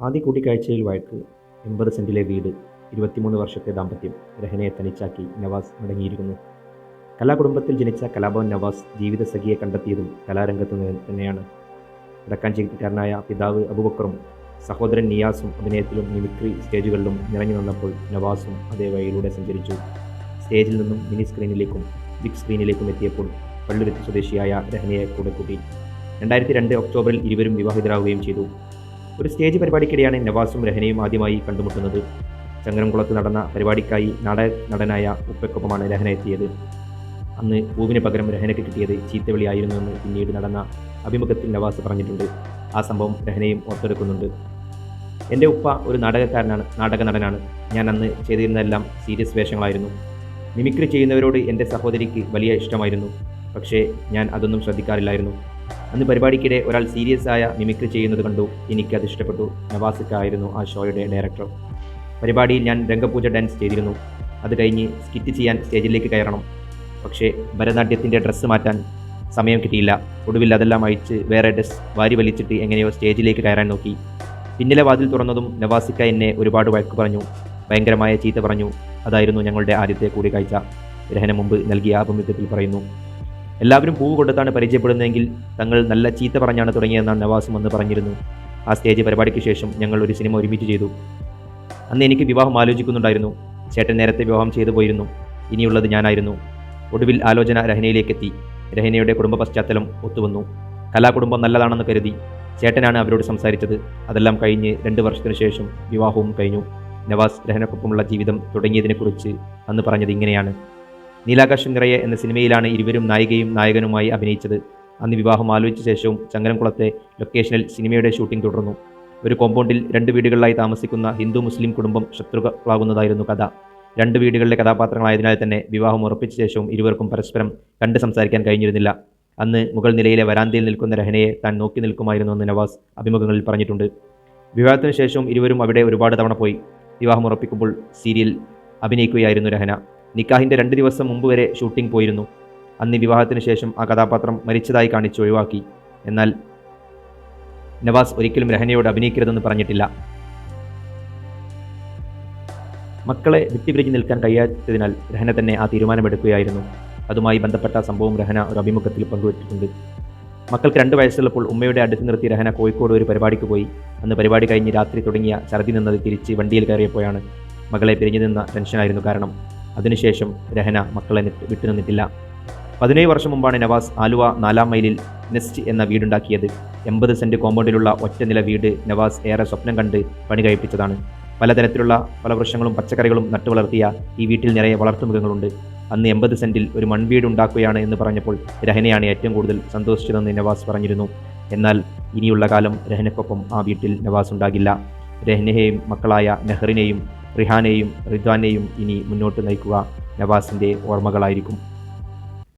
ആദ്യ കൂട്ടിക്കാഴ്ചയിൽ വഴക്ക് എൺപത് സെന്റിലെ വീട് ഇരുപത്തിമൂന്ന് വർഷത്തെ ദാമ്പത്യം രഹനയെ തനിച്ചാക്കി നവാസ് മടങ്ങിയിരിക്കുന്നു. കലാകുടുംബത്തിൽ ജനിച്ച കലാഭവൻ നവാസ് ജീവിതസഖിയെ കണ്ടെത്തിയതും കലാരംഗത്ത് തന്നെയാണ്. വടക്കാഞ്ചേരിക്കാരനായ പിതാവ് അബുബക്കറും സഹോദരൻ നിയാസും അഭിനയത്തിലും മിമിക്രി സ്റ്റേജുകളിലും നിറഞ്ഞു നിന്നപ്പോൾ നവാസും അതേ വഴിയിലൂടെ സഞ്ചരിച്ചു. സ്റ്റേജിൽ നിന്നും മിനി സ്ക്രീനിലേക്കും ബിഗ് സ്ക്രീനിലേക്കും എത്തിയപ്പോൾ പള്ളുരുത്തി സ്വദേശിയായ രഹനയെ കൂടെ കൂട്ടി. രണ്ടായിരത്തി രണ്ട് ഒക്ടോബറിൽ ഇരുവരും വിവാഹിതരാകുകയും ചെയ്തു. ഒരു സ്റ്റേജ് പരിപാടിക്കിടെയാണ് നവാസും രഹനയും ആദ്യമായി കണ്ടുമുട്ടുന്നത്. ചങ്ങരംകുളത്ത് നടന്ന പരിപാടിക്കായി നാടക നടനായ ഉപ്പയ്ക്കൊപ്പമാണ് രഹന എത്തിയത്. അന്ന് പൂവിന് പകരം രഹനയ്ക്ക് കിട്ടിയത് ചീത്തവിളിയായിരുന്നുവെന്ന് പിന്നീട് നടന്ന അഭിമുഖത്തിൽ നവാസ് പറഞ്ഞിട്ടുണ്ട്. ആ സംഭവം രഹനയും ഓർത്തെടുക്കുന്നുണ്ട്. എന്റെ ഉപ്പ ഒരു നാടകക്കാരനാണ് നാടക നടനാണ്. ഞാൻ അന്ന് ചെയ്തിരുന്നതെല്ലാം സീരിയസ് വേഷങ്ങളായിരുന്നു. മിമിക്രി ചെയ്യുന്നവരോട് എന്റെ സഹോദരിക്ക് വലിയ ഇഷ്ടമായിരുന്നു. പക്ഷേ ഞാൻ അതൊന്നും ശ്രദ്ധിക്കാറില്ലായിരുന്നു. അന്ന് പരിപാടിക്കിടെ ഒരാൾ സീരിയസ് ആയ മിമിക്രി ചെയ്യുന്നത് കണ്ടു. എനിക്കത് ഇഷ്ടപ്പെട്ടു. നവാസിക്കായിരുന്നു ആ ഷോയുടെ ഡയറക്ടർ പരിപാടിയിൽ ഞാൻ രംഗപൂജ ഡാൻസ് ചെയ്തിരുന്നു. അത് കഴിഞ്ഞ് സ്കിറ്റ് ചെയ്യാൻ സ്റ്റേജിലേക്ക് കയറണം. പക്ഷേ ഭരതനാട്യത്തിന്റെ ഡ്രസ്സ് മാറ്റാൻ സമയം കിട്ടിയില്ല. ഒടുവിൽ അതെല്ലാം അഴിച്ച് വേറെ ഡ്രസ് വാരി വലിച്ചിട്ട് എങ്ങനെയോ സ്റ്റേജിലേക്ക് കയറാൻ നോക്കി. പിന്നിലെ വാതിൽ തുറന്നതും നവാസിക്ക എന്നെ ഒരുപാട് വഴക്ക് പറഞ്ഞു. ഭയങ്കരമായ ചീത്ത പറഞ്ഞു. അതായിരുന്നു ഞങ്ങളുടെ ആദ്യത്തെ കൂടിക്കാഴ്ച. രഹന മുമ്പ് നൽകിയ അഭിമുഖത്തിൽ പറയുന്നു. എല്ലാവരും പൂവ് കൊടുത്താണ് പരിചയപ്പെടുന്നതെങ്കിൽ തങ്ങൾ നല്ല ചീത്ത പറഞ്ഞാണ് തുടങ്ങിയതെന്നാണ് നവാസും അന്ന് പറഞ്ഞിരുന്നു. ആ സ്റ്റേജ് പരിപാടിക്ക് ശേഷം ഞങ്ങൾ ഒരു സിനിമ ഒരുമിച്ച് ചെയ്തു. അന്ന് എനിക്ക് വിവാഹം ആലോചിക്കുന്നുണ്ടായിരുന്നു. ചേട്ടൻ നേരത്തെ വിവാഹം ചെയ്തു പോയിരുന്നു. ഇനിയുള്ളത് ഞാനായിരുന്നു. ഒടുവിൽ ആലോചന രഹനയിലേക്കെത്തി. രഹനയുടെ കുടുംബ പശ്ചാത്തലം ഒത്തുവന്നു. കലാകുടുംബം നല്ലതാണെന്ന് കരുതി ചേട്ടനാണ് അവരോട് സംസാരിച്ചത്. അതെല്ലാം കഴിഞ്ഞ് രണ്ട് വർഷത്തിനു ശേഷം വിവാഹവും കഴിഞ്ഞു. നവാസ് രഹനക്കൊപ്പമുള്ള ജീവിതം തുടങ്ങിയതിനെക്കുറിച്ച് അന്ന് പറഞ്ഞത് ഇങ്ങനെയാണ്. നീലാകാശം നിറയെ എന്ന സിനിമയിലാണ് ഇരുവരും നായികയും നായകനുമായി അഭിനയിച്ചത്. അന്ന് വിവാഹം ആലോചിച്ച ശേഷവും ചങ്ങരംകുളത്തെ ലൊക്കേഷനിൽ സിനിമയുടെ ഷൂട്ടിംഗ് തുടർന്നു. ഒരു കോമ്പൗണ്ടിൽ രണ്ട് വീടുകളിലായി താമസിക്കുന്ന ഹിന്ദു മുസ്ലിം കുടുംബം ശത്രുക്കളാകുന്നതായിരുന്നു കഥ. രണ്ട് വീടുകളിലെ കഥാപാത്രങ്ങളായതിനാൽ തന്നെ വിവാഹം ഉറപ്പിച്ച ശേഷവും ഇരുവർക്കും പരസ്പരം കണ്ട് സംസാരിക്കാൻ കഴിഞ്ഞിരുന്നില്ല. അന്ന് മുകൾ നിലയിലെ വരാന്തയിൽ നിൽക്കുന്ന രഹനയെ താൻ നോക്കി നിൽക്കുമായിരുന്നുവെന്ന് നവാസ് അഭിമുഖങ്ങളിൽ പറഞ്ഞിട്ടുണ്ട്. വിവാഹത്തിന് ശേഷവും ഇരുവരും അവിടെ ഒരുപാട് തവണ പോയി. വിവാഹം ഉറപ്പിക്കുമ്പോൾ സീരിയൽ അഭിനയിക്കുകയായിരുന്നു രഹന. നിക്കാഹിന്റെ രണ്ട് ദിവസം മുമ്പ് വരെ ഷൂട്ടിംഗ് പോയിരുന്നു. അന്ന് വിവാഹത്തിന് ശേഷം ആ കഥാപാത്രം മരിച്ചതായി കാണിച്ച് ഒഴിവാക്കി. എന്നാൽ നവാസ് ഒരിക്കലും രഹനയോട് അഭിനയിക്കരുതെന്ന് പറഞ്ഞിട്ടില്ല. മക്കളെ വിട്ടുപിരിഞ്ഞ് നിൽക്കാൻ കഴിയാത്തതിനാൽ രഹന തന്നെ ആ തീരുമാനമെടുക്കുകയായിരുന്നു. അതുമായി ബന്ധപ്പെട്ട സംഭവം രഹന ഒരു അഭിമുഖത്തിൽ പങ്കുവച്ചിട്ടുണ്ട്. മക്കൾക്ക് രണ്ട് വയസ്സുള്ളപ്പോൾ ഉമ്മയുടെ അടുത്ത് നിർത്തി രഹന കോഴിക്കോട് ഒരു പരിപാടിക്ക് പോയി. അന്ന് പരിപാടി കഴിഞ്ഞ് രാത്രി തുടങ്ങിയ ഛർദി നിന്നത് തിരിച്ച് വണ്ടിയിൽ കയറിയപ്പോഴാണ് മകളെ പിരിഞ്ഞു നിന്ന ടെൻഷനായിരുന്നു കാരണം. അതിനുശേഷം രഹന മക്കളെ നിട്ട് വിട്ടുനിന്നിട്ടില്ല പതിനേഴ് വർഷം മുമ്പാണ് നവാസ് ആലുവ നാലാം മൈലിൽ നെസ്റ്റ് എന്ന വീടുണ്ടാക്കിയത്. എൺപത് സെന്റ് കോമ്പൗണ്ടിലുള്ള ഒറ്റ നില വീട് നവാസ് ഏറെ സ്വപ്നം കണ്ട് പണി കഴിപ്പിച്ചതാണ്. പലതരത്തിലുള്ള പല വൃക്ഷങ്ങളും പച്ചക്കറികളും നട്ടു വളർത്തിയ ഈ വീട്ടിൽ നിറയെ വളർത്തുമൃഗങ്ങളുണ്ട് അന്ന് എൺപത് സെന്റിൽ ഒരു മൺവീട് ഉണ്ടാക്കുകയാണ് എന്ന് പറഞ്ഞപ്പോൾ രഹനയാണ് ഏറ്റവും കൂടുതൽ സന്തോഷിച്ചതെന്ന് നവാസ് പറഞ്ഞിരുന്നു. എന്നാൽ ഇനിയുള്ള കാലം രഹനക്കൊപ്പം ആ വീട്ടിൽ നവാസ് ഉണ്ടാകില്ല. രഹനയെയും മക്കളായ നെഹ്റിനെയും റിഹാനെയും റിദ്വാനെയും ഇനി മുന്നോട്ട് നയിക്കുക നവാസിന്റെ ഓർമ്മകളായിരിക്കും.